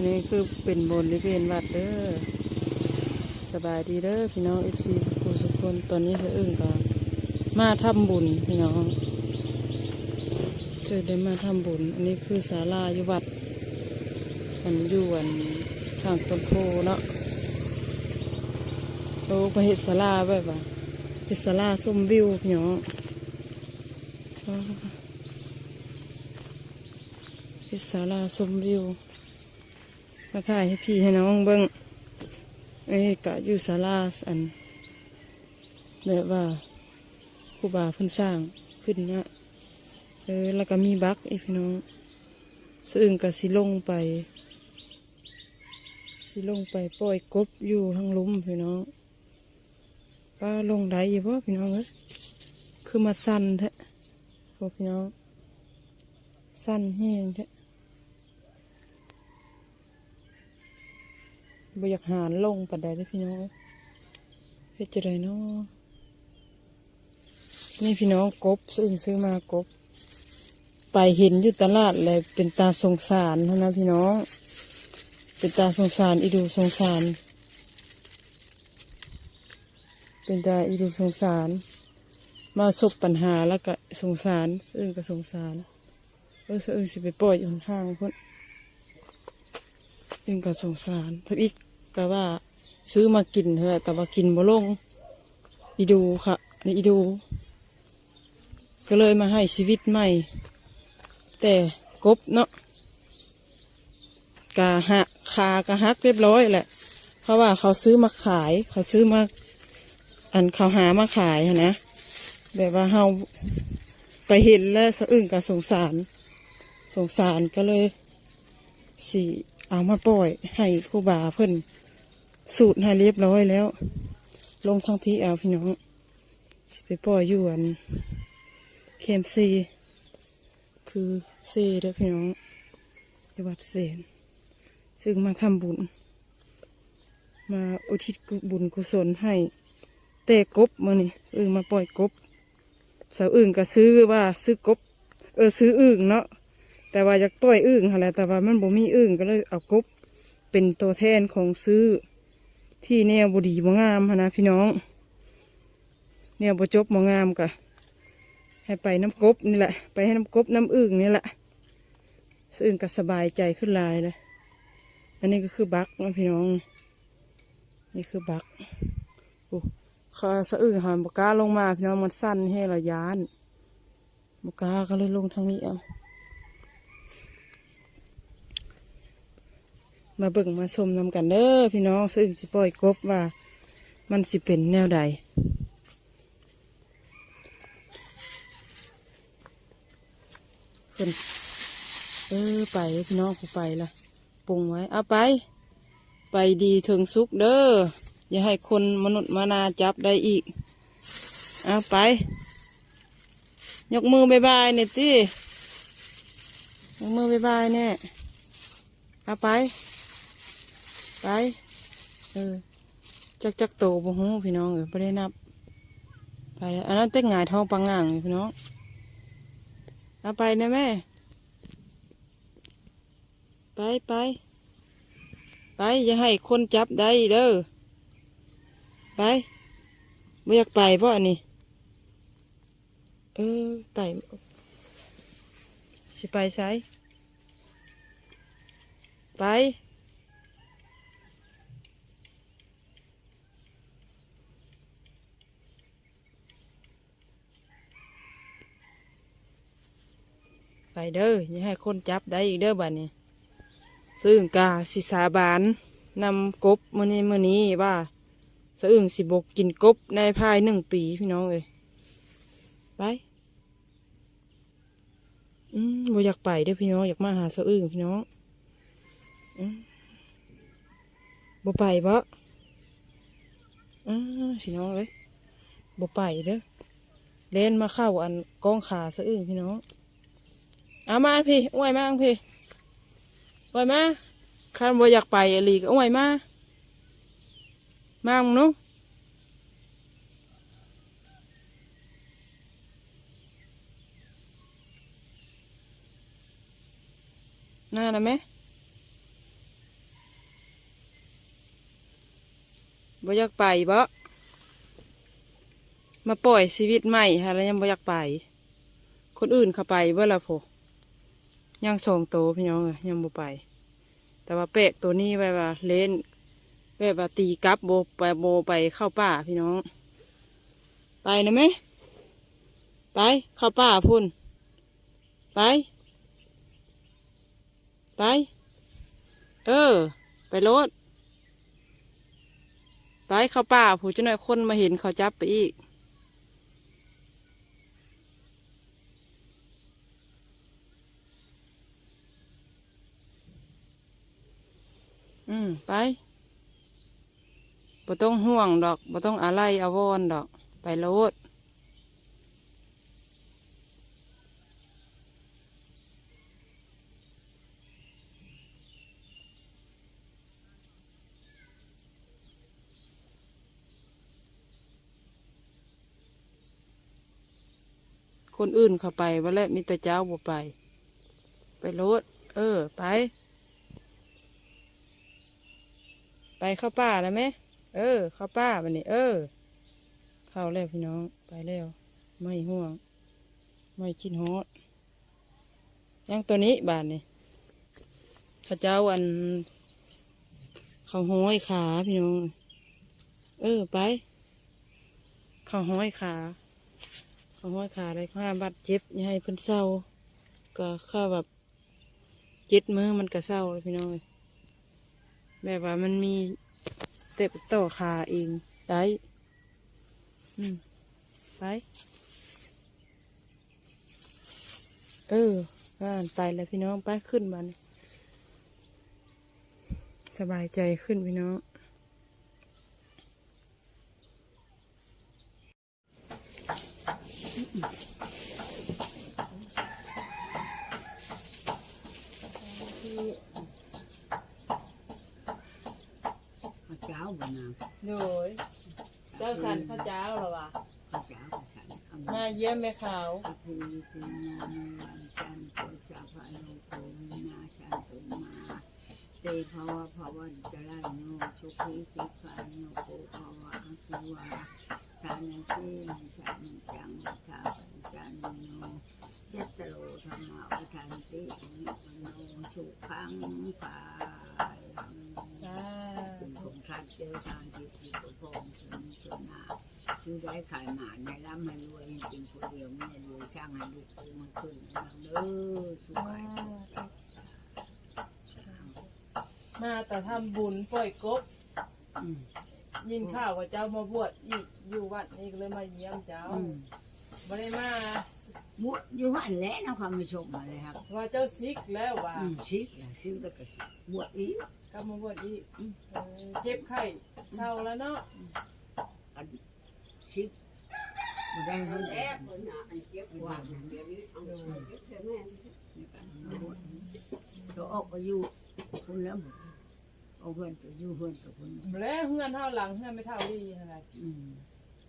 อันนี้คือเป็นบนรือเป็นวัดเด้อสบายดีเด้อพี่น้องเอฟซีสุขุสุขคนตอนนี้จะอึ้งก่อนมาทำบุญพี่น้องเจอได้มาทำบุญ อันนี้คือศาลาอยู่วัดมันอยู่อันทางต้นโพเนาะโอ้ไปเห็ดศาลาไว้ปะเห็ดศาลาส้มวิวพี่น้องเห็ดศาลาส้มวิว มาถ่ายให้พี่ให้น้องเบิ้งเอ้กะอยู่ศาลาอันแบบว่าครูบาเพิ่นสร้างขึ้นนะเออแล้วก็มีบักอีพี่น้องซึ่งก็สิลงไป สิลงไปปล่อยกบอยู่ทางลุ่มพี่น้องป้าลงได้ยี่บ่พี่น้องเอ้ยคือมาสั่นแท้พวกพี่น้องสั่นแห้งแท้ บ่อยากหารลงปัดใดเลยพี่น้องเอ้ยเฮ็ดจะได้เนาะนี่พี่น้องกบซื้อซื้อมากบ ไปเห็นอยู่ตลาดเลยเป็นตาสงสารนะพี่น้อง เป็นตาสงสารอีดูสงสาร เป็นตาอีดูสงสาร มาสบปัญหาแล้วก็สงสารซึ่งก็สงสารเออซึ่งสิไปปล่อยอยู่ข้างๆพุ่นซึ่งก็สงสารทุกอีก ก็ว่าซื้อมากินเท่าไหร่แต่ว่ากินบ่ลงอีดูค่ะอันนี่อีดู ก็เลยมาให้ชีวิตใหม่ แต่กบเนาะกะหักคากะหักเรียบร้อยแหละ เพราะว่าเขาซื้อมาขาย เขาซื้อมา อันเขาหามาขายนะแบบว่าเฮาไปเห็นแล้วสะอึ้งกับสงสาร สงสารก็เลยสีเอามาปล่อยให้ครูบาเพิ่น สูตรให้เรียบร้อยแล้ว ลงทั้งพี่เอาพี่น้องสิไปปล่อยอยู่อันเคมซีคือเซเด้อพี่น้องที่วัดเซนซึ่งมาทำบุญ มาอุทิศบุญกุศลให้ แต่กบมานี่เออมาปล่อยกบสาวอื่นก็ซื้อว่าซื้อกบ เออซื้ออึ่งเนาะแต่ว่าอยากปล่อยอึ่งหั่นแหละแต่ว่ามันบ่มีอึ่งก็เลยเอากบเป็นตัวแทนของซื้อ ที่แนวบดีบ่งามนะพี่น้อง แนวบ่จบบ่งามกะให้ไปน้ำกบนี่แหละ ไปให้น้ำกบน้ำอึ่งนี่แหละซื้ออึ่งก็สบายใจขึ้นลายเลย อันนี้ก็คือบักนะพี่น้อง นี่คือบักโอ้ขาสะอึ่งหันบก้าลงมาพี่น้องมันสั้นให้ระยานบก้าก็เลยลงทางนี้เอา มาเบิ่งมาชมนำกันเด้อพี่น้องซึ่งสิปล่อยกบว่า มันสิเป็นแนวใดเพิ่นเออไปพี่น้องกูไปละปรุงไว้เอาไป ไปดีถึงสุกเด้ออย่าให้คนมนุษย์มานาจับได้อีกเอาไป ยกมือบายบายเนี่ยติยกมือบายบายเนี่ยเอาไป ไป เออ จักจักโตบ่ฮู้พี่น้องเออไม่ได้นับ ไปแล้วอันนั้นเต้งหงายท้องปังง่างพี่น้อง เอาไปนะแม่ ไปไป ไปอย่าให้คนจับได้เด้อ ไปไม่อยากไปเพราะอันนี้ เออไต่สิไปไสไป ไปเด้ออย่าให้คนจับได้อีกเด้อบัดนี้ ซึ่งกาสิสาบานนำกบมื้อนี้มือนี้ว่าสะอึ่งสิบกกินกบในภายหนึ่งปีพี่น้องเอ้ยไปอืมบ่อยากไปเด้อพี่น้องอยากมาหาสะอึ่งพี่น้องอืมบ่ไปบ่อ่าพี่น้องเอ้ยบ่ไปเด้อเล่นมาเข้าอันกองขาสะอึ่งพี่น้อง อามาพี่อ้วยมาพี่อ้วยมาข้านบ่อยากไปอลีก็อ้วยมามามึงนุหน้านะไหม่บ่อยากไปบ่มาปล่อยชีวิตใหม่ฮะแล้วยังบ่อยากไป คนอื่นเข้าไปเมื่อละพอ ยังสองโตพี่น้องเอ้ยยังบ่ไป แต่ว่าเปะตัวนี้ไว้ว่าเล่นแบบว่าตีกับโบไปโบไปเข้าป่าพี่น้อง ไปนะไหมไป เข้าป่าพุ่น ไป ไป เออ ไปรถไปเข้าป่าผู้เจ้าหน่อยคนมาเห็นเขาจับไปอีก มไปบ่ต้องห่วงดอกบ่ต้องอะไรอาวรณ์ดอก ไปโลดคนอื่นเข้าไปว่าแล้วมีแต่เจ้าบ่ไป ไปโลด เออ ไป ไปเข้าป่าแล้วไหมเออ เข้าป่าบันนี้เออ เข้าแล้วพี่น้องไปแล้วไม่ห่วง ไม่คิดฮอดยังตัวนี้บาทนี่ข้าเจ้าอันเขาห้อยขาพี่น้อง เออไป เขาห้อยขา เขาห้อยขาอะไรข้าบาดเจ็บย่าให้เพิ่นเศร้า ก็ข้าแบบเจ็ดมือมันก็เศร้าเลยพี่น้องเอ้ย แบบว่ามันมีเต็บต่อขาเองได้อืมไป เออว่านไปแล้วพี่น้องไปขึ้นมานี่สบายใจขึ้นพี่น้องข้าวเจ้าบนน้ โดยำเจ้าสันพระเจ้าเหรอวะข้าวเจ้าก็สันข้าวมาเยี่ยมแม่ขาวข้าวพูตุนามีวันชันโกสาภาโลโกวินาชันตุมาเตภาวะภาวันจะไลโนสุขีสิกขาโนโกภาวะอัคุวาทานังเตมิสานิจังวัฏฐาปัญจานิโนเจตโลธรรมาวัฏันตินิพพโนสุขังปาลังสา คุณคงชัดเจอทางที่ที่ประพงสนชนาชื่อได้ขายหนาในร่ำให้รวยจริงคนเดียวไม่รวยสร้างให้ลูกกูมันขึ้นนะเด้อทุกข์กายทุกข์ใจมาแต่ทำบุญปล่อยกบอืมยินข่าวว่าเจ้ามาบวชอีกอยู่วัดนี้ก็เลยมาเยี่ยมเจ้า อืมไม่ได้มาหมดอยู่หันแหล้วนะความไม่ชมมาเลยครับว่าเจ้าซิกแล้วว่าอืมชิกละชิกแล้วก็ชิกบวชอีกกลับมาบวชอีกเออเจ็บไข้เศร้าแล้วเนาะอันชิกบ่ได้เท่าไหร่บวชนะตัวออกก็อยู่คุณแล้วหมดเอาเพื่อนตัวอยู่เพื่อนตัวคุณแล้วเฮือนเท่าหลังเฮือนไม่เท่าดีอะไรอืม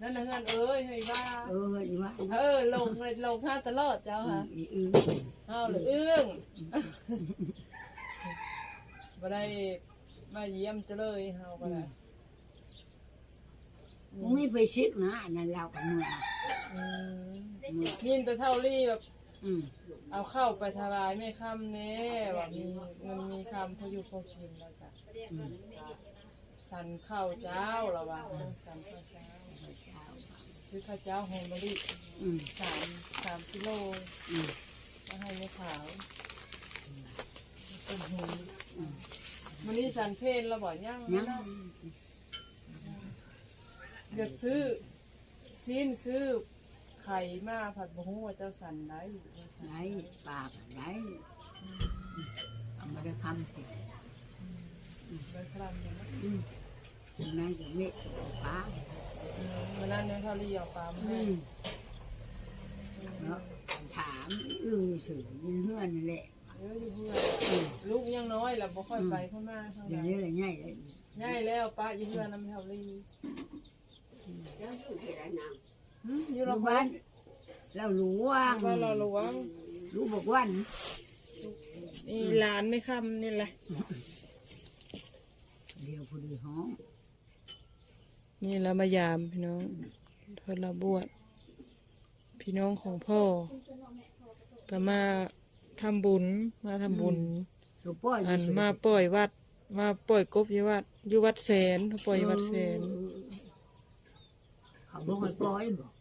นั่นน่ะเฮือนเอ้ยเฮ้ยว่าเอออยู่ว่าเออลงเลยลงห้าตลอดเจ้าค่ะอีอือเฮาหรืออึ้งบ่ได้มาเยี่ยมเจ้าเลยเฮาก็ได้มึงไม่ไปซิกนะอันนั้นเรากับมึงอืมยินแต่เท่ารี่แบบ อืมเอาเข้าไปทลายไม่ค่ำเน่ว่ามีเงินมีคำพออยู่พอกินแล้วจ้ะอืมสันข้าวเจ้าละว่าสันข้าวเจ้า ซื้อข้าวเจ้าหอมมะลิอืมสามสามกิโลอืมมาให้แม่ขาวต้มหูมันนี่สันเพลนเราบอกย่างยังเนาะเดี๋ยวซื้อซีนซื้อไข่มาผัดบะฮูว่าเจ้าสันได้ไหนปากไหนเอามาได้คำสิไปคลำเนี่ยนะ อืม นั่นจะเม็ดปลาอืมวันนั้นเนี่ยเขาเรียกปลาไมาอืให้มเนาะถามอือสื่อยินเพื่อนนั่นแหละเยอะอยู่เพื่อนลูกยังน้อยแหละบ่ค่อยไปข้ามาเท่าไหเดี๋ยวร่นี้อะไรง่ายเลยง่ายแล้วป้าอยู่เพื่อนน้ำเท่ารีหืมอยู่ลูละกบ้าบ้านนเรารู้ว่าบ้านเราหลวงรู้บอกว่านี่หลานไม่คำนี่แหละเดียวผู้ดีห้อง นี่เรามายามพี่น้องเพื่อนเราบวชพี่น้องของพ่อก็มาทำบุญมาทำบุญสุป้อยอันมาปล่อยวัด มาปล่อยกบอยู่วัดอยู่วัดแสนเขาปล่อยอยู่วัดแสน เขาบอกให้ปล่อยบอก